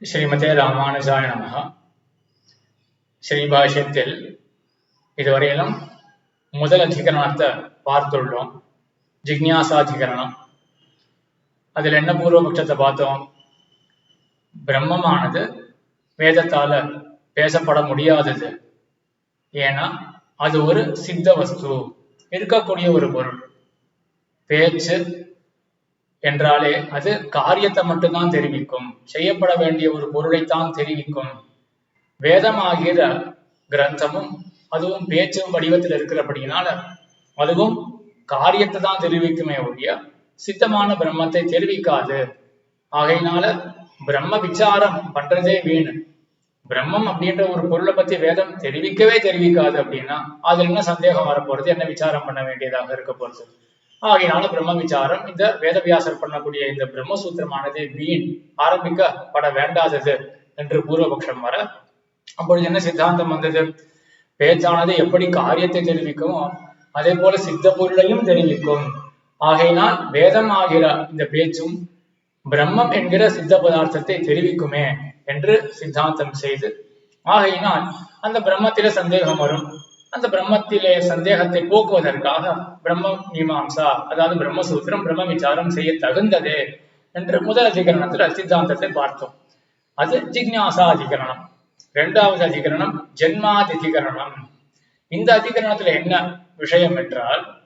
ஸ்ரீமதே ராமானுஜாய நமக ஸ்ரீபாஷ்யத்தில் இதுவரையிலும் முதல் அதிகரணத்தை பார்த்துள்ளோம். ஜிக்ஞாசாதிகரணம் அதில் என்ன பூர்வபட்சத்தை பார்த்தோம்? பிரம்மமானது வேதத்தால பேசப்பட முடியாதது. ஏன்னா அது ஒரு சித்த வஸ்து. இருக்கக்கூடிய ஒரு பொருள். பேச்சு என்றாலே அது காரியத்தை மட்டும்தான் தெரிவிக்கும். செய்யப்பட வேண்டிய ஒரு பொருளைத்தான் தெரிவிக்கும். வேதமாகிற கிரந்தமும் அதுவும் பேச்சும் வடிவத்தில் இருக்கிறபடினால அதுவும் காரியத்தை தான் தெரிவிக்குமே ஒழிய சித்தமான பிரம்மத்தை தெரிவிக்காது. ஆகையினால பிரம்ம விசாரம் பண்றதே வீணு. பிரம்மம் அப்படின்ற ஒரு பொருளை பத்தி வேதம் தெரிவிக்கவே தெரிவிக்காது அப்படின்னா அதுல என்ன சந்தேகம் வரப்போறது? என்ன விசாரம் பண்ண வேண்டியதாக இருக்க போறது? ஆகையினால பிரம்ம விசாரம் இந்த வேதவியாசர் பண்ணக்கூடிய இந்த பிரம்மசூத்திரமானது வீண் ஆரம்பிக்கப்பட வேண்டாதது என்று பூர்வபக்ஷம் வர அப்பொழுது என்ன சித்தாந்தம் வந்தது? பேச்சானது எப்படி காரியத்தை தெரிவிக்குமோ? அதே போல சித்த பொருளையும் தெரிவிக்கும். ஆகையினால் வேதம் ஆகிற இந்த பேச்சும் பிரம்மம் என்கிற சித்த பதார்த்தத்தை தெரிவிக்குமே என்று சித்தாந்தம் செய்து ஆகையினால் அந்த பிரம்மத்தில சந்தேகம் வரும். அந்த பிரம்மத்திலே சந்தேகத்தை போக்குவதற்காக பிரம்ம மீமாம்சா அதாவது பிரம்மசூத்திரம் பிரம்ம விசாரம் செய்ய தகுந்ததே என்று முதல் அதிகரணத்துல சித்தாந்தத்தை பார்த்தோம். அது ஜிக்னாசா அதிகரணம் இரண்டாவது அதிகரணம் ஜென்மாதிகரணம். இந்த அதிகரணத்துல என்ன விஷயம் என்றால்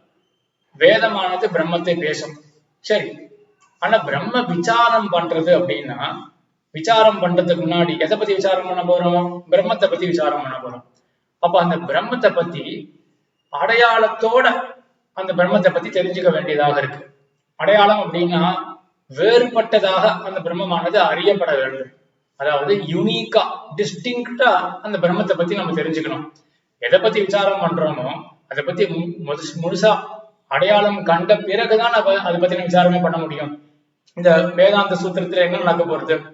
வேதமானது பிரம்மத்தை பேசும். சரி. ஆனா பிரம்ம விசாரம் பண்றது அப்படின்னா விசாரம் பண்றதுக்கு முன்னாடி எதை பத்தி விசாரம் பண்ண போறோம்? பிரம்மத்தை பத்தி விசாரம் பண்ண போறோம். அப்ப அந்த பிரம்மத்தை பத்தி அடையாளத்தோட அந்த பிரம்மத்தை பத்தி தெரிஞ்சுக்க வேண்டியதாக இருக்கு. அடையாளம் அப்படின்னா வேறுபட்டதாக அந்த பிரம்மமானது அறியப்பட வேண்டும். அதாவது யுனிக்கா டிஸ்டிங்க்டா அந்த பிரம்மத்தை பத்தி நம்ம தெரிஞ்சுக்கணும். எதை பத்தி விசாரம் பண்றோமோ அதை பத்தி மு- முழுசா அடையாளம் கண்ட பிறகுதான் நம்ம அதை பத்தின விசாரமே பண்ண முடியும். இந்த வேதாந்த சூத்திரத்துல என்ன நடக்க போறது?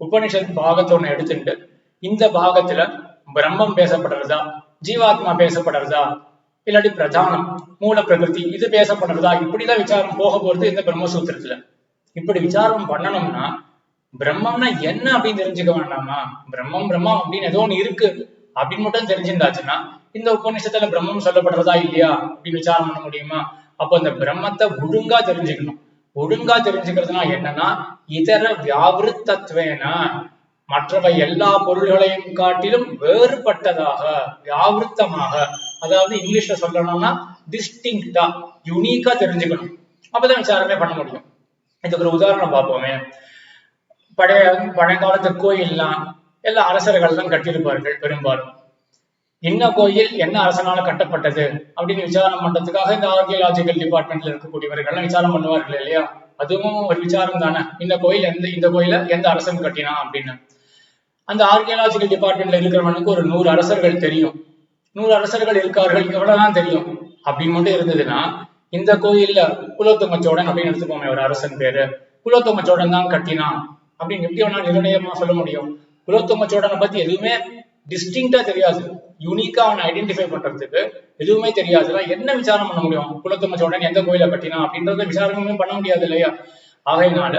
உபனிஷத் பாகத்தை ஒண்ணு எடுத்துட்டு இந்த பாகத்துல பிரம்மம் பேசப்படுறதா ஜீவாத்மா பேசப்படுறதா இல்லாட்டி பிரதானம் மூல பிரகிருதி இது பேசப்படுறதா இப்படிதான் விசாரம் போக போறது இந்த பிரம்மசூத்திரத்துல. இப்படி விசாரம் பண்ணணும்னா பிரம்மம்னா என்ன அப்படின்னு தெரிஞ்சுக்க வேண்டாமா? பிரம்மம் பிரம்மம் அப்படின்னு ஏதோ ஒண்ணு இருக்கு. அப்படின்னு மட்டும் தெரிஞ்சிருந்தாச்சுன்னா இந்த உபநிஷத்துல பிரம்மம் சொல்லப்படுறதா இல்லையா? அப்படின்னு விசாரம் பண்ண முடியுமா? அப்போ இந்த பிரம்மத்தை ஒழுங்கா தெரிஞ்சுக்கணும். ஒழுங்கா தெரிஞ்சுக்கிறதுனா என்னன்னா இதர வியாவிருத்தத்வேன மற்றவை எல்லா பொருள்களையும் காட்டிலும் வேறுபட்டதாக வியாவிருத்தமாக அதாவது இங்கிலீஷ்ல சொல்லணும்னா டிஸ்டிங்டா யூனிக்கா தெரிஞ்சுக்கணும். அப்பதான் விசாரமே பண்ண முடியும். இதுக்கு ஒரு உதாரணம் பார்ப்போமே. பழைய பழங்காலத்து கோயில்லாம் எல்லா அரசர்கள் தான் கட்டியிருப்பார்கள் பெரும்பாலும். என்ன கோயில் என்ன அரசனால கட்டப்பட்டது அப்படின்னு விசாரம் பண்றதுக்காக இந்த ஆர்கியலாஜிக்கல் டிபார்ட்மெண்ட்ல இருக்கக்கூடியவர்கள் எல்லாம் விசாரம் பண்ணுவார்கள் இல்லையா? அதுவும் ஒரு விசாரம் தானே இந்த கோயில் எந்த இந்த கோயில எந்த அரசன் கட்டினா அப்படின்னு. அந்த ஆர்கியாலஜிக்கல் டிபார்ட்மெண்ட்ல இருக்கிறவனுக்கு ஒரு நூறு அரசர்கள் தெரியும். நூறு அரசர்கள் இருக்கார்கள் எவ்வளவுதான் தெரியும். அப்படின்னு மட்டும் இருந்ததுன்னா இந்த கோயில்ல குலோத்துங்க சோழன் அப்படின்னு எடுத்துக்கோமே ஒரு அரசன் பேரு. குலோத்துங்க சோழன் தான் கட்டினான். அப்படின்னு எப்படி வேணா நிர்ணயமா சொல்ல முடியும். குலோத்துங்க சோழனை பத்தி எதுவுமே டிஸ்டிங்டா தெரியாது. யூனிக்கா அவனை ஐடென்டிஃபை பண்றதுக்கு எதுவுமே தெரியாதுல என்ன விசாரம் பண்ண முடியும்? குலோத்துங்க சோழன் எந்த கோயில கட்டினா அப்படின்றத விசாரமே பண்ண முடியாது இல்லையா? ஆகையினால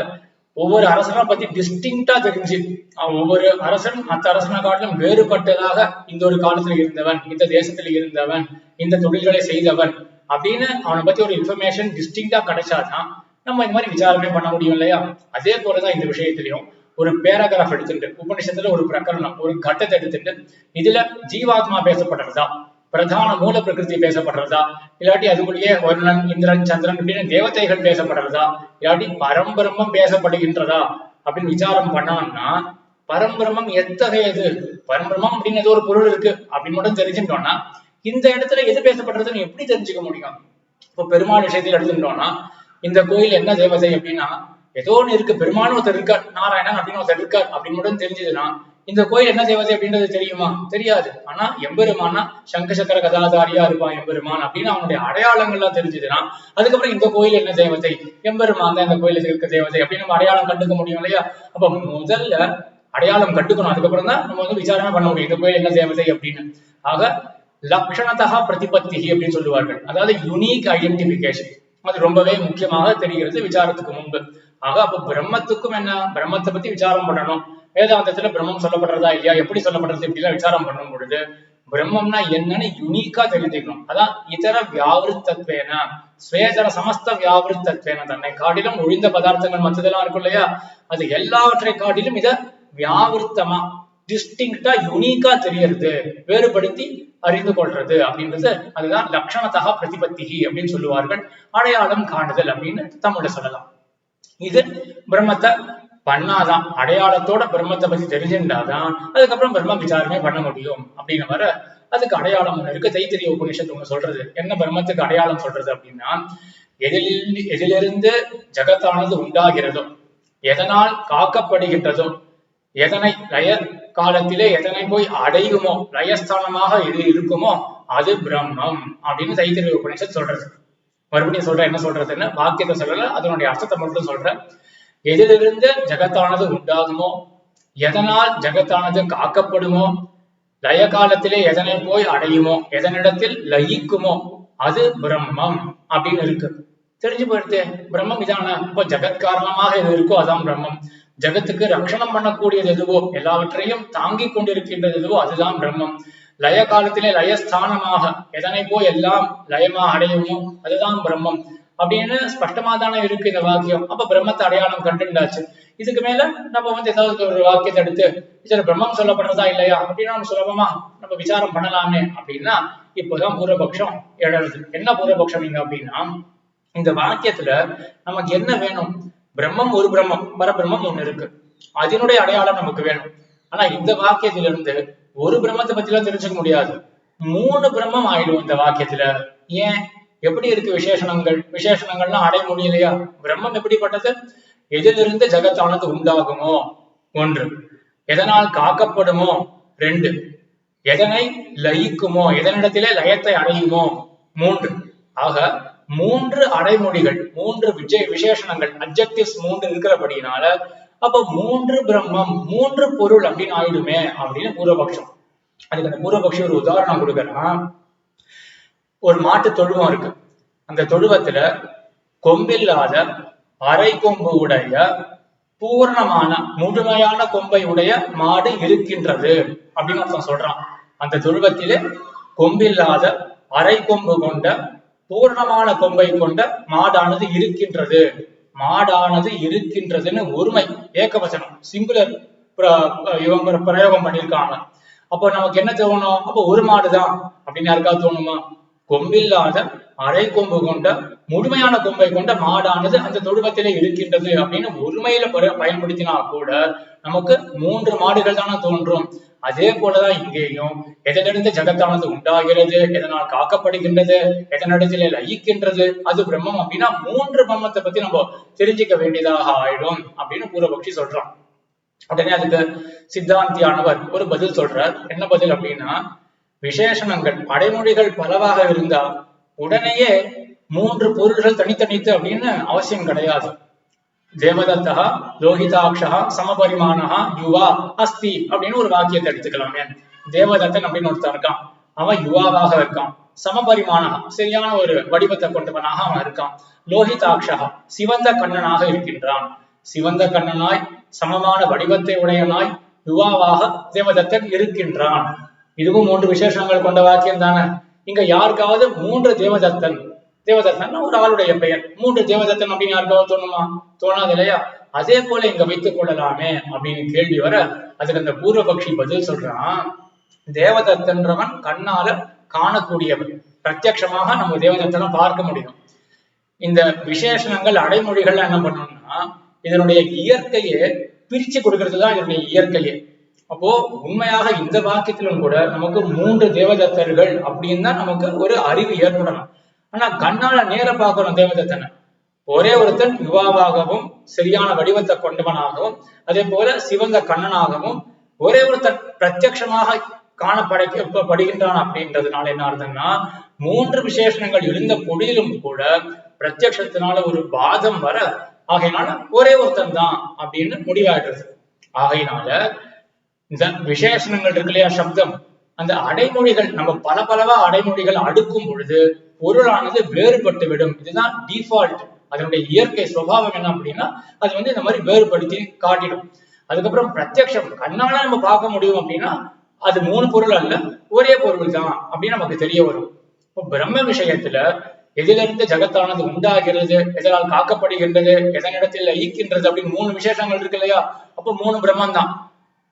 ஒவ்வொரு அரசனை பத்தி டிஸ்டிங்டா தெரிஞ்சு அவன் ஒவ்வொரு அரசன் மற்ற அரசனை காட்டிலும் வேறுபட்டதாக இந்த ஒரு காலத்துல இருந்தவன் இந்த தேசத்துல இருந்தவன் இந்த தொழில்களை செய்தவன் அப்படின்னு அவனை பத்தி ஒரு இன்ஃபர்மேஷன் டிஸ்டிங்டா கிடைச்சாதான் நம்ம இந்த மாதிரி விசாரணை பண்ண முடியும் இல்லையா? அதே போலதான் இந்த விஷயத்திலையும் ஒரு பேராகிராஃப் எடுத்துட்டு உபநிஷத்துல ஒரு பிரகரணம் ஒரு கட்டத்தை எடுத்துட்டு இதுல ஜீவாத்மா பேசப்பட்டதுதான் பிரதான மூல பிரகிருதி பேசப்படுறதா? இல்லாட்டி அதுக்குள்ளேயே வருணன் இந்திரன் சந்திரன் அப்படின்னு தேவதைகள் பேசப்படுறதா? இல்லாட்டி பரம்பிரம்மம் பேசப்படுகின்றதா? அப்படின்னு விசாரம் பண்ணோம்னா பரம்பிரமம் எத்தகையது? பரம்பிரமம் அப்படின்னு ஏதோ ஒரு பொருள் இருக்கு அப்படின்னு மட்டும் தெரிஞ்சுட்டோம்னா இந்த இடத்துல எது பேசப்படுறதுன்னு எப்படி தெரிஞ்சுக்க முடியும்? இப்போ பெருமாள் விஷயத்தில் எடுத்துட்டோம்னா இந்த கோயில் என்ன தேவதை அப்படின்னா ஏதோ ஒன்று இருக்கு. பெருமானும் ஒருத்தர் இருக்கார் நாராயணன் அப்படின்னு ஒருத்தர் இருக்கார் அப்படின்னு மட்டும் தெரிஞ்சதுன்னா இந்த கோயில் என்ன தேவதை அப்படின்றது தெரியுமா? தெரியாது. ஆனா எம்பெருமானா சங்க சக்கர கதாதாரியா இருப்பான் எம்பெருமான் அப்படின்னு அவனுடைய அடையாளங்கள்லாம் தெரிஞ்சதுன்னா அதுக்கப்புறம் இந்த கோயில் என்ன தேவதை எம்பெருமான் தான் இந்த கோயிலுக்கு இருக்க தேவதை அப்படின்னு நம்ம அடையாளம் கண்டுக்க முடியும் இல்லையா? அப்ப முதல்ல அடையாளம் கட்டுக்கணும் அதுக்கப்புறம் தான் நம்ம வந்து விசாரணை பண்ண முடியும். இந்த கோயில் என்ன தேவதை அப்படின்னு. ஆக லக்ஷணதா பிரதிபத்தி அப்படின்னு சொல்லுவார்கள். அதாவது யுனிக் ஐடென்டிபிகேஷன் அது ரொம்பவே முக்கியமாக தெரிகிறது விசாரத்துக்கு முன்பு. ஆக அப்ப பிரம்மத்துக்கும் என்ன? பிரம்மத்தை பத்தி விசாரம் பண்ணணும். வேதாந்தத்துல பிரம்மம் சொல்லப்படுறதா இல்லையா எப்படி சொல்லப்படுறது இப்படிலாம் விசாரம் பண்ணும் பொழுது பிரம்மம்னா என்னன்னு யுனிக்கா தெரிஞ்சுக்கணும். அதான் இதர வியாவிருத்தத்வேன சுயதர சமஸ்த வியாவிருத்தத்வேன தன்னை காட்டிலும் ஒழிந்த பதார்த்தங்கள் மற்றதெல்லாம் இருக்கும் இல்லையா? அது எல்லாவற்றை காட்டிலும் இத வியாவிருத்தமா டிஸ்டிங்டா யுனிக்கா தெரியறது வேறுபடுத்தி அறிந்து கொள்றது அப்படின்றது அதுதான் லட்சணத்தகா பிரதிபத்திகி அப்படின்னு சொல்லுவார்கள். அடையாளம் காணுதல் அப்படின்னு தமிழ்ல சொல்லலாம். இது பிரம்மத்தை பண்ணாதான் அடையாளத்தோட பிரம்மத்தை பத்தி தெரிஞ்சுட்டாதான் அதுக்கப்புறம் பிரம்ம விசாரமே பண்ண முடியும் அப்படின்னு வர அதுக்கு அடையாளம் ஒண்ணு இருக்கு. தைத்திரிய உபநிஷத்து ஒண்ணு சொல்றது. என்ன பிரம்மத்துக்கு அடையாளம் சொல்றது அப்படின்னா எதிலிருந்து எதிலிருந்து ஜகத்தானது உண்டாகிறதோ எதனால் காக்கப்படுகின்றதோ எதனை லய காலத்திலே எதனை போய் அடையுமோ லயஸ்தானமாக எது இருக்குமோ அது பிரம்மம் அப்படின்னு தைத்திரிய உபநிஷத் சொல்றது. மறுபடியும் சொல்றேன் என்ன சொல்றதுன்னு வாக்கியத்தை சொல்லல அதனுடைய அர்த்தத்தை மட்டும் சொல்றேன் எதிலிருந்து ஜகத்தானது உண்டாகுமோ? எதனால் ஜகத்தானது காக்கப்படுமோ? லய காலத்திலே எதனை போய் அடையுமோ? எதனிடத்தில் லயிக்குமோ? அது பிரம்மம் அப்படின்னு இருக்கு. தெரிஞ்சு போயிடுது பிரம்மம் இதான? இப்போ ஜெகத் காரணமாக எது இருக்கோ அதான் பிரம்மம். ஜகத்துக்கு ரட்சணம் பண்ணக்கூடியது எதுவோ? எல்லாவற்றையும் தாங்கிக் கொண்டிருக்கின்றது எதுவோ? அதுதான் பிரம்மம். லய காலத்திலே லயஸ்தானமாக எதனை போய் எல்லாம் லயமா அடையுமோ? அதுதான் பிரம்மம். அப்படின்னு ஸ்பஷ்டமா தானே இருக்கு இந்த வாக்கியம். அப்ப பிரம்மத்தை அடையாளம் கண்டுண்டாச்சு. இதுக்கு மேல நம்ம வந்து ஏதாவது ஒரு வாக்கியத்தை எடுத்து இதுல பிரம்மம் சொல்லப்படுறதா இல்லையா? அப்படின்னா நம்ம சுலபமா நம்ம விசாரம் பண்ணலாமே அப்படின்னா இப்போதான் பூர்வபக்ஷம் எழறது என்ன பூர்வபக்ஷம் இங்க அப்படின்னா இந்த வாக்கியத்துல நமக்கு என்ன வேணும்? பிரம்மம் ஒரு பிரம்மம் பரபிரம்மம் ஒண்ணு இருக்கு. அதனுடைய அடையாளம் நமக்கு வேணும். ஆனா இந்த வாக்கியத்துல இருந்து ஒரு பிரம்மத்தை பத்தி எல்லாம் தெரிஞ்சுக்க முடியாது. மூணு பிரம்மம் ஆயிடும் இந்த வாக்கியத்துல. ஏன்? எப்படி இருக்கு விசேஷணங்கள்? விசேஷணங்கள்லாம் அடைய முடியலையா? பிரம்மம் எப்படிப்பட்டது? எதிலிருந்து ஜகத்தானது உண்டாகுமோ? ஒன்று. எதனால் காக்கப்படுமோ? ரெண்டு. எதனை லயிக்குமோ? எதனிடத்திலே லயத்தை அடையுமோ? மூன்று. ஆக மூன்று அடைமொழிகள் மூன்று விஜய் விசேஷணங்கள் அப்ஜெக்டிவ்ஸ் மூன்று இருக்கிறபடினால அப்ப மூன்று பிரம்மம் மூன்று பொருள் அப்படின்னு ஆயிடுமே அப்படின்னு பூர்வபக்ஷம். அதுக்கு அந்த பூர்வபக்ஷம் ஒரு உதாரணம் கொடுக்கறான். ஒரு மாட்டு தொழுவம் இருக்கு. அந்த தொழுவத்துல கொம்பில்லாத அரை கொம்பு உடைய பூர்ணமான முழுமையான கொம்பை உடைய மாடு இருக்கின்றது அப்படின்னு ஒருத்தன் சொல்றான். அந்த தொழுவத்திலே கொம்பில்லாத அரை கொம்பு கொண்ட பூர்ணமான கொம்பை கொண்ட மாடானது இருக்கின்றது. மாடானது இருக்கின்றதுன்னு ஒருமை ஏக்கவசனம் சிங்குலர் இவங்க பிரயோகம் பண்ணியிருக்காங்க. அப்போ நமக்கு என்ன தோணும்? அப்போ ஒரு மாடுதான் அப்படின்னு யாருக்காவது தோணுமா? கொம்பில்லாத அரை கொம்பு கொண்ட முழுமையான கொம்பை கொண்ட மாடானது அந்த தொழுவத்திலே இருக்கின்றது அப்படின்னு ஒருமையில பயன்படுத்தினா கூட நமக்கு மூன்று மாடுகள் தானே தோன்றும். அதே போலதான் இங்கேயும் எதனிடந்து ஜகத்தானது உண்டாகிறது எதனால் காக்கப்படுகின்றது எதனிடத்திலே லயிக்கின்றது அது பிரம்மம் அப்படின்னா மூன்று பிரம்மத்தை பத்தி நம்ம தெரிஞ்சுக்க வேண்டியதாக ஆயிடும் அப்படின்னு பூர்வபக்ஷி சொல்றான். உடனே அதுக்கு சித்தாந்தியானவர் ஒரு பதில் சொல்றார். என்ன பதில் அப்படின்னா விசேஷணங்கள் அடைமொழிகள் பலவாக இருந்தா உடனேயே மூன்று பொருள்கள் தனித்தனித்து அப்படின்னு அவசியம் கிடையாது. தேவதத்தா லோகிதாட்சா சமபரிமானஹா யுவா அஸ்தி அப்படின்னு ஒரு வாக்கியத்தை எடுத்துக்கலாமே. தேவதத்தன் அப்படின்னு ஒருத்தன் இருக்கான். அவன் யுவாவாக இருக்கான். சமபரிமானகா சரியான ஒரு வடிவத்தை கொண்டவனாக அவன் இருக்கான். லோகிதாட்சா சிவந்த கண்ணனாக இருக்கின்றான். சிவந்த கண்ணனாய் சமமான வடிவத்தை உடையனாய் யுவாவாக தேவதத்தன் இருக்கின்றான். இதுவும் மூன்று விசேஷங்கள் கொண்ட வாக்கியம் தானே இங்க யாருக்காவது மூன்று தேவதத்தன். தேவதத்தன் ஒரு ஆளுடைய பெயர். மூன்று தேவதத்தன் அப்படின்னு யாருக்காவது தோணுமா? தோணாது இல்லையா? அதே போல இங்க வைத்துக் கொள்ளலாமே அப்படின்னு கேள்வி வர அதுக்கு அந்த பூர்வபக்ஷி பதில் சொல்றான். தேவதத்தன்றவன் கண்ணால காணக்கூடியவன். பிரத்யட்சமாக நம்ம தேவதத்தனை பார்க்க முடியும். இந்த விசேஷங்கள் அடைமொழிகள் என்ன பண்ணணும்னா இதனுடைய இயற்கையை பிரிச்சு கொடுக்கறது தான் இதனுடைய இயற்கையே. அப்போ உண்மையாக இந்த வாக்கியத்திலும் கூட நமக்கு மூன்று தேவதத்தர்கள் அப்படின்னு தான் நமக்கு ஒரு அறிவு ஏற்படணும். ஆனா கண்ணால நேர பார்க்கணும் தேவதத்தனை. ஒரே ஒருத்தன் யுவாவாகவும் சரியான வடிவத்தை கொண்டவனாகவும் அதே போல சிவந்த கண்ணனாகவும் ஒரே ஒருத்தன் பிரத்யட்சமாக காணப்படைக்கப்படுகின்றான் அப்படின்றதுனால என்ன அர்த்தம்னா மூன்று விசேஷங்கள் இருந்த பொழுதிலும் கூட பிரத்யட்சத்தினால ஒரு பாதம் வர ஆகையினால ஒரே ஒருத்தன் தான் அப்படின்னு முடிவாயிடுறது ஆகையினால இந்த விசேஷணங்கள் இருக்கு இல்லையா சப்தம்? அந்த அடைமொழிகள் நம்ம பல பலவா அடைமொழிகள் அடுக்கும் பொழுது பொருளானது வேறுபட்டு விடும் இதுதான் டிஃபால்ட் அதனுடைய இயற்கை சுபாவம் என்ன அப்படின்னா அது வந்து இந்த மாதிரி வேறுபடுத்தி காட்டிடும். அதுக்கப்புறம் பிரத்யக்ஷம். கண்ணால நம்ம பார்க்க முடியும் அப்படின்னா அது மூணு பொருள் அல்ல ஒரே பொருள் தான் அப்படின்னு நமக்கு தெரிய வரும். இப்போ பிரம்ம விஷயத்துல எதிலிருந்து ஜகத்தானது உண்டாகிறது எதனால் காக்கப்படுகின்றது எதனிடத்தில் ஈக்கின்றது அப்படின்னு மூணு விசேஷங்கள் இருக்கு இல்லையா? அப்போ மூணு பிரம்மம் தான்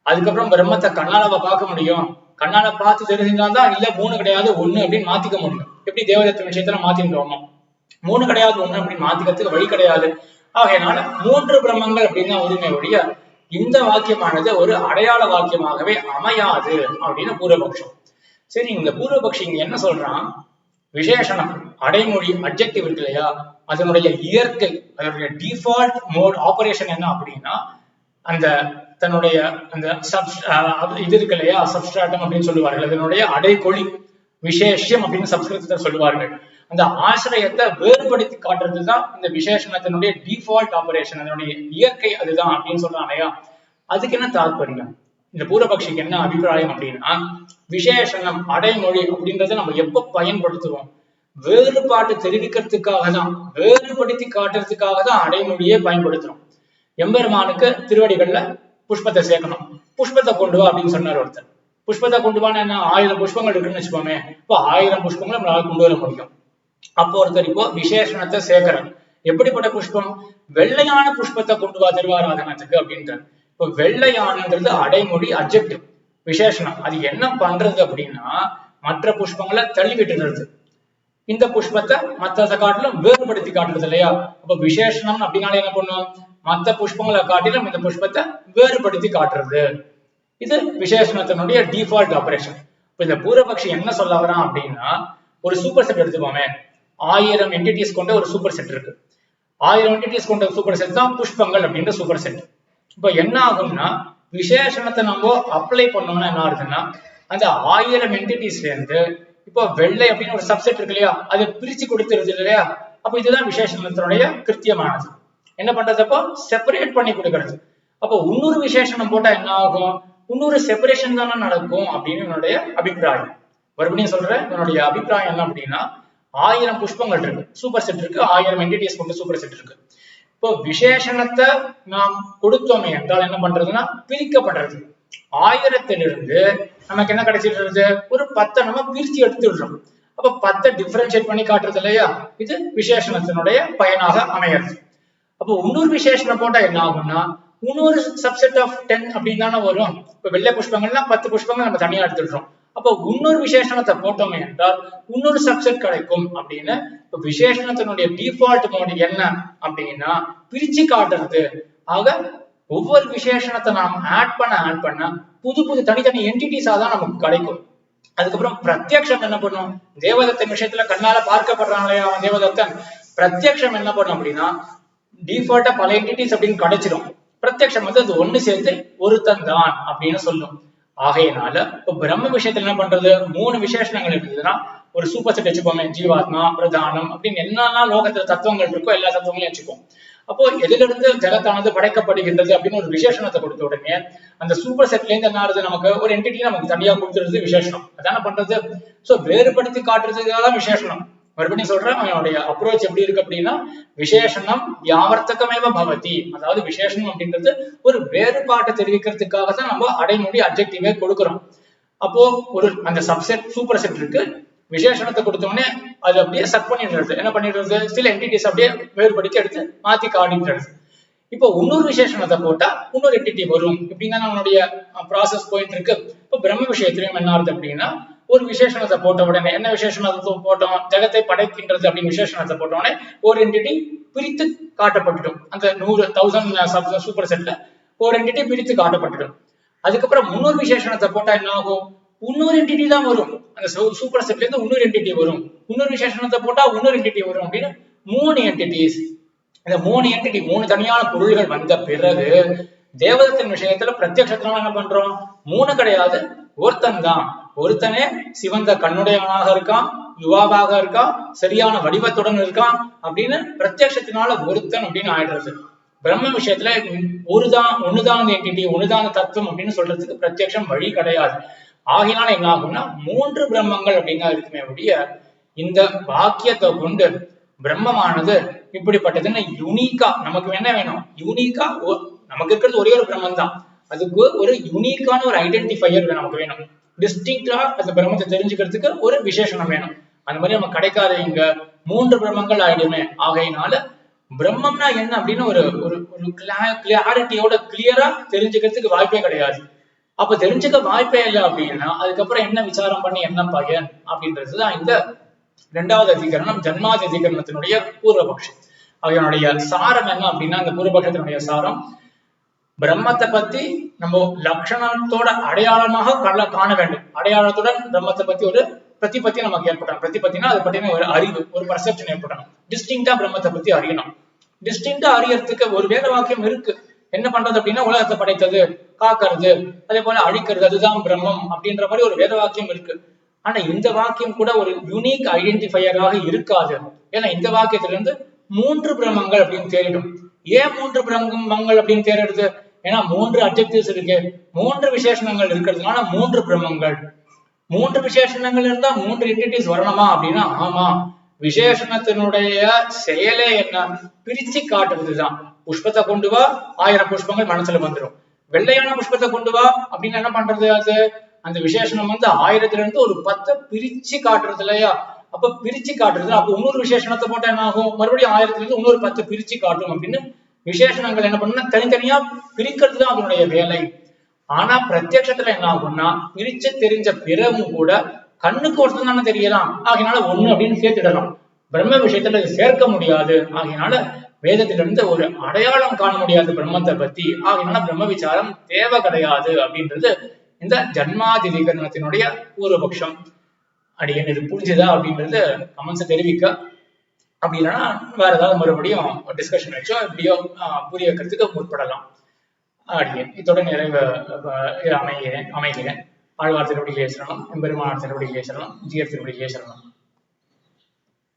அதுக்கப்புறம் பிரம்மத்தை கண்ணால பார்க்க முடியும். கண்ணால பார்த்து தெரிஞ்சிருந்தாதான் இல்ல மூணு கிடையாது ஒண்ணு அப்படின்னு மாத்திக்க முடியும். எப்படி தேவதத்து விஷயத்துல மாத்தின்றோமோ மூணு கிடையாது ஒண்ணு அப்படின்னு மாத்திக்கிறதுக்கு வழி கிடையாது. ஆகையினால மூன்று பிரம்மங்கள் அப்படின்னு தான் உரிமை ஒழிய இந்த வாக்கியமானது ஒரு அடையாள வாக்கியமாகவே அமையாது அப்படின்னு பூர்வபக்ஷம். சரி இந்த பூர்வபக்ஷி இங்க என்ன சொல்றான்? விசேஷனம் அடைமொழி அப்ஜெக்டிவ் இருக்கு இல்லையா? அதனுடைய இயற்கை அதனுடைய டிஃபால்ட் மோட் ஆபரேஷன் என்ன அப்படின்னா அந்த தன்னுடைய அந்த சப் இது இருக்கு இல்லையா? சப்ஸ்ட்ராட்டம் அப்படின்னு சொல்லுவார்கள். அதனுடைய அடைக்கொழி விசேஷம் அப்படின்னு சம்ஸ்கிருதத்தை சொல்லுவார்கள். அந்த ஆசிரியத்தை வேறுபடுத்தி காட்டுறது தான் இந்த விசேஷணத்தினுடைய டிஃபால்ட் ஆபரேஷன் அதனுடைய இயற்கை அதுதான் அப்படின்னு சொல்றான் இல்லையா? அதுக்கு என்ன தாற்பயம்? இந்த பூரபக்ஷிக்கு என்ன அபிப்பிராயம் அப்படின்னா விசேஷணம் அடைமொழி அப்படின்றத நம்ம எப்ப பயன்படுத்துவோம்? வேறுபாட்டு தெரிவிக்கிறதுக்காக தான் வேறுபடுத்தி காட்டுறதுக்காக தான் அடைமொழியே பயன்படுத்துறோம். எம்பெருமானுக்கு திருவடிகள்ல புஷ்பத்தை சேர்க்கணும். புஷ்பத்தை கொண்டு வா அப்படின்னு சொன்னார் ஒருத்தர். புஷ்பத்தை கொண்டு வான்னு என்ன? ஆயிரம் புஷ்பங்கள் இருக்குன்னு வச்சுக்கோமே. இப்போ ஆயிரம் புஷ்பங்களை நம்மளால கொண்டு வர முடியும். அப்போ ஒருத்தர் இப்போ விசேஷணத்தை சேர்க்கிறார். எப்படிப்பட்ட புஷ்பம்? வெள்ளையான புஷ்பத்தை கொண்டு வா திருவாராதனத்துக்கு அப்படின்றார். இப்போ வெள்ளையானன்றது அடைமொழி அப்ஜெக்டிவ் விசேஷணம். அது என்ன பண்றது அப்படின்னா மற்ற புஷ்பங்களை தள்ளி விட்டுறது இந்த புஷ்பத்தை மற்றதை காட்டிலும் வேறுபடுத்தி காட்டுறது இல்லையா? அப்ப விசேஷணம் அப்படின்னாலே என்ன பண்ணுவோம் மற்ற புஷ்பங்களை காட்டிலும் இந்த புஷ்பத்தை வேறுபடுத்தி காட்டுறது. இது விசேஷணத்தினுடைய டிஃபால்ட் ஆபரேஷன் இப்ப இந்த பூரபக்ஷி என்ன சொல்ல வரான் அப்படின்னா ஒரு சூப்பர் செட் எடுத்துக்கோமே. ஆயிரம் என்டிட்டிஸ் கொண்ட ஒரு சூப்பர் செட் இருக்கு. ஆயிரம் என்டிட்டிஸ் கொண்ட சூப்பர் செட் தான் புஷ்பங்கள் அப்படின்ற சூப்பர் செட் இப்போ என்ன ஆகும்னா விசேஷணத்தை நம்ம அப்ளை பண்ணோம்னா என்ன ஆகுதுன்னா அந்த ஆயிரம் என்டிட்டிஸ்ல இருந்து இப்போ வெள்ளை அப்படின்னு ஒரு சப்செட் இருக்கு இல்லையா அதை பிரிச்சு கொடுத்துருது இல்லையா? அப்ப இதுதான் விசேஷணத்தினுடைய கிருத்தியமானது. என்ன பண்றது அப்போ? செப்பரேட் பண்ணி கொடுக்கறது. அப்போ இன்னொரு விசேஷணம் போட்டா என்ன ஆகும்? இன்னொரு செப்பரேஷன் தானே நடக்கும் அப்படின்னு என்னுடைய அபிப்பிராயம். மறுபடியும் சொல்றேன் என்னுடைய அபிப்பிராயம் என்ன அப்படின்னா ஆயிரம் புஷ்பங்கள் இருக்கு. சூப்பர் செட் இருக்கு. ஆயிரம் என்டிடிஎஸ் கொண்டு சூப்பர் செட் இருக்கு. இப்போ விசேஷணத்தை நாம் கொடுத்தோமே என்றால் என்ன பண்றதுன்னா பிரிக்கப்படுறது. ஆயிரத்திலிருந்து நமக்கு என்ன கிடைச்சிடுறது ஒரு பத்தை நம்ம பிரிச்சு எடுத்துடுறோம் அப்ப பத்தை டிஃபரன்ஷியேட் பண்ணி காட்டுறது இல்லையா? இது விசேஷணத்தினுடைய பயனாக அமையிறது. அப்போ இன்னொரு விசேஷம் போட்டா என்ன ஆகும்னா இன்னொரு சப்செட் ஆஃப் டென் அப்படின்னு தானே வரும். இப்ப வெள்ளை புஷ்பங்கள்னா பத்து புஷ்பங்கள் நம்ம தனியா எடுத்துடுறோம் அப்போ இன்னொரு விசேஷணத்தை போட்டோமே என்றால் இன்னொரு சப்செட் கிடைக்கும் அப்படின்னு இப்ப விசேஷணத்தினுடைய டிஃபால்ட் மோடு என்ன அப்படின்னா பிரிச்சு காட்டுறது. ஆக ஒவ்வொரு விசேஷணத்தை நாம் ஆட் பண்ண ஆட் பண்ண புது புது தனித்தனி என்டிட்டிஸா தான் நமக்கு கிடைக்கும். அதுக்கப்புறம் பிரத்யக்ஷம் என்ன பண்ணும்? தேவதத்தன் விஷயத்துல கண்ணால பார்க்கப்படுறாங்களே இல்லையா அவன் தேவதத்தன். பிரத்யக்ஷம் என்ன பண்ணும் அப்படின்னா டிஃபால்ட்டா பல என்டிட்டிஸ் அப்படின்னு கிடைச்சிடும் பிரத்யக்ஷம் வந்து அது ஒண்ணு சேர்த்து ஒருத்தன் தான் அப்படின்னு சொல்லும். ஆகையினால இப்ப பிரம்ம விஷயத்துல என்ன பண்றது? மூணு விசேஷங்கள் இருந்ததுன்னா ஒரு சூப்பர் செட் வச்சுக்கோமே ஜீவாத்மா பிரதானம் அப்படின்னு என்னென்ன லோகத்துல தத்துவங்கள் இருக்கோ எல்லா தத்துவங்களையும் வச்சுக்கோம் அப்போ எதிலிருந்து ஜலத்தானது படைக்கப்படுகின்றது அப்படின்னு ஒரு விசேஷணத்தை கொடுத்த உடனே அந்த சூப்பர் செட்ல இருந்து என்ன ஆகுது? நமக்கு ஒரு என்டிட்டி நமக்கு தனியா கொடுத்துருது விசேஷம் அதான பண்றது? சோ வேறுபடுத்தி காட்டுறதுக்காக விசேஷம் விசேஷனம் மறுபடியும் சொல்றேன் அவனுடைய அப்ரோச் எப்படி இருக்கு அப்படின்னா விசேஷனம் வியாவர்த்தகமேவ பவதி. அதாவது விசேஷனம் அப்படின்றது ஒரு வேறுபாட்டை தெரிவிக்கிறதுக்காக தான் நம்ம அடைமொழி அப்ஜெக்டிவே கொடுக்குறோம். அப்போ ஒரு அந்த சப்செட் சூப்பர் செட் இருக்கு. விசேஷணத்தை கொடுத்தோடனே அது அப்படியே செட் பண்ணிடுறது. என்ன பண்ணிடுறது? சில என்டிட்டிஸ் அப்படியே வேறுபடுத்தி எடுத்து மாத்தி காட்டிடுறது. இப்போ இன்னொரு விசேஷணத்தை போட்டா இன்னொரு என்டிட்டி வரும். இப்படின்னு நம்மளுடைய ப்ராசஸ் போயிட்டு இருக்கு. இப்போ பிரம்ம விஷயத்திலையும் என்ன ஆகுது அப்படின்னா ஒரு விசேஷணத்தை போட்ட உடனே என்ன விசேஷணத்தை போட்டோம்? ஜெகத்தை படைக்கின்றது அப்படின்னு விசேஷணத்தை போட்ட உடனே ஒரு என்டிட்டி பிரித்து காட்டப்பட்டுடும். அந்த நூறு தௌசண்ட் சூப்பர் செட்ல ஒரு என்டிட்டி பிரித்து காட்டப்பட்டுடும். அதுக்கப்புறம் முன்னூறு விசேஷணத்தை போட்டா என்ன ஆகும்? இன்னொரு என்டிட்டி தான் வரும். அந்த சூப்பர் செட்ல இருந்து இன்னொரு என்டிட்டி வரும். இன்னொரு விசேஷணத்தை போட்டா இன்னொரு என்டிட்டி வரும் அப்படின்னு மூணு என்டிட்டிஸ் இந்த மூணு என்டிட்டி மூணு தனியான பொருள்கள் வந்த பிறகு தேவதத்தின் விஷயத்துல பிரத்யக்ஷத்துல என்ன பண்றோம்? மூணு கிடையாது ஒருத்தன் தான். ஒருத்தனே சிவந்த கண்ணுடையவனாக இருக்கான் யுவாவாக இருக்கான் சரியான வடிவத்துடன் இருக்கான் அப்படின்னு பிரத்யக்ஷத்தினால ஒருத்தன் அப்படின்னு ஆயிடுறது. பிரம்ம விஷயத்துல ஒருதான் ஒண்ணுதான் என்டிட்டி ஒண்ணுதான் தத்துவம் அப்படின்னு சொல்றதுக்கு பிரத்யக்ஷம் வழி கிடையாது. ஆகினால என்ன ஆகும்னா மூன்று பிரம்மங்கள் அப்படின்னு இருக்குமே ஒழிய இந்த வாக்கியத்தை கொண்டு பிரம்மமானது இப்படிப்பட்டதுன்னு யூனிக்கா நமக்கு என்ன வேணும்? யூனிக்கா நமக்கு இருக்கிறது ஒரே ஒரு பிரம்மம் தான் அதுக்கு ஒரு யூனிக்கான ஒரு ஐடென்டிஃபையர் நமக்கு வேணும். டிஸ்டிங்டா அந்த பிரம்மத்தை தெரிஞ்சுக்கிறதுக்கு ஒரு விசேஷனம் வேணும். அந்த மாதிரி நம்ம கிடைக்காத இங்க மூன்று பிரம்மங்கள் ஆயிடுமே. ஆகையினால பிரம்மம்னா என்ன அப்படின்னு ஒரு ஒரு கிளாரிட்டியோட கிளியரா தெரிஞ்சுக்கிறதுக்கு வாய்ப்பே கிடையாது. அப்ப தெரிஞ்சுக்க வாய்ப்பே இல்லை அப்படின்னா அதுக்கப்புறம் என்ன விசாரம் பண்ணி என்ன பயன் அப்படின்றதுதான் இந்த இரண்டாவது அதிகரணம் ஜன்மாதி அதிகரணத்தினுடைய பூர்வபக்ஷம் அதனுடைய சாரம் என்ன அப்படின்னா அந்த பூர்வபக்ஷத்தினுடைய சாரம் பிரம்மத்தை பத்தி நம்ம லட்சணத்தோட அடையாளமாக கள்ள காண வேண்டும். அடையாளத்துடன் பிரம்மத்தை பத்தி ஒரு பிரதிபத்தி நமக்கு ஏற்படணும். பிரதிபத்தினா அதை பத்தின ஒரு அறிவு ஒரு பர்செப்ஷன் ஏற்படணும். டிஸ்டிங்டா பிரம்மத்தை பத்தி அறியணும். டிஸ்டிங்டா அறியறதுக்கு ஒரு வேத வாக்கியம் இருக்கு. என்ன பண்றது அப்படின்னா உலகத்தை படைத்தது காக்கிறது அதே போல அழிக்கிறது அதுதான் பிரம்மம் அப்படின்ற மாதிரி ஒரு வேத வாக்கியம் இருக்கு. ஆனா இந்த வாக்கியம் கூட ஒரு யூனிக் ஐடென்டிஃபையராக இருக்காது. ஏன்னா இந்த வாக்கியத்துல இருந்து மூன்று பிரம்மங்கள் அப்படின்னு தேடிடும் ஏன் மூன்று பிரம்மங்கள் அப்படின்னு தேடுறது ஏன்னா மூன்று அப்ஜெக்டிவ்ஸ் இருக்கு. மூன்று விசேஷணங்கள் இருக்கிறதுனால மூன்று பிரம்மங்கள். மூன்று விசேஷணங்கள் இருந்தா மூன்று என்டிட்டிஸ் வரணுமா அப்படின்னா ஆமா. விசேஷணத்தினுடைய செயலே என்ன? பிரிச்சு காட்டுறதுதான். புஷ்பத்தை கொண்டு வா ஆயிரம் புஷ்பங்கள் மனசுல வந்துடும் வெள்ளையான புஷ்பத்தை கொண்டு வா அப்படின்னு என்ன பண்றது அது? அந்த விசேஷணம் வந்து ஆயிரத்துல இருந்து ஒரு பத்தை பிரிச்சு காட்டுறது இல்லையா? அப்ப பிரிச்சு காட்டுறது அப்ப இன்னொரு விசேஷணத்தை போட்டா என்ன ஆகும்? மறுபடியும் ஆயிரத்துல இருந்து இன்னொரு பத்து பிரிச்சு காட்டும் அப்படின்னு விசேஷணங்கள் என்ன பண்ணா தனித்தனியா பிரிக்கிறது தான் அதனுடைய வேலை. ஆனா பிரத்யட்சத்துல என்ன ஆகும்னா பிரிச்சு தெரிஞ்ச பிறகும் கூட கண்ணுக்கு ஒருத்தர் தானே தெரியலாம். ஆகையினால ஒண்ணு அப்படின்னு சேர்த்துடலாம் பிரம்ம விஷயத்துல சேர்க்க முடியாது. ஆகையினால வேதத்திலிருந்து ஒரு அடையாளம் காண முடியாது பிரம்மத்தை பத்தி. ஆகையினால பிரம்ம விசாரம் தேவை கிடையாது அப்படின்றது இந்த ஜன்மாதிதிகரணத்தினுடைய பூர்வபக்ஷம். அடியன் இது புரிஞ்சுதா அப்படின்றது கமெண்ட்ஸ் தெரிவிக்க அப்படி இல்லைன்னா வேற ஏதாவது மறுபடியும் டிஸ்கஷன் வச்சோ எப்படியோ புரிய வைக்கிறதுக்கு முற்படலாம். அடியேன் இத்துடன் நிறைவு அமைகிறேன் அமைகிறேன். ஆழ்வார் திருவடிகளே சரணம் எம்பெருமானார் திருவடிகளே சரணம் ஜியர்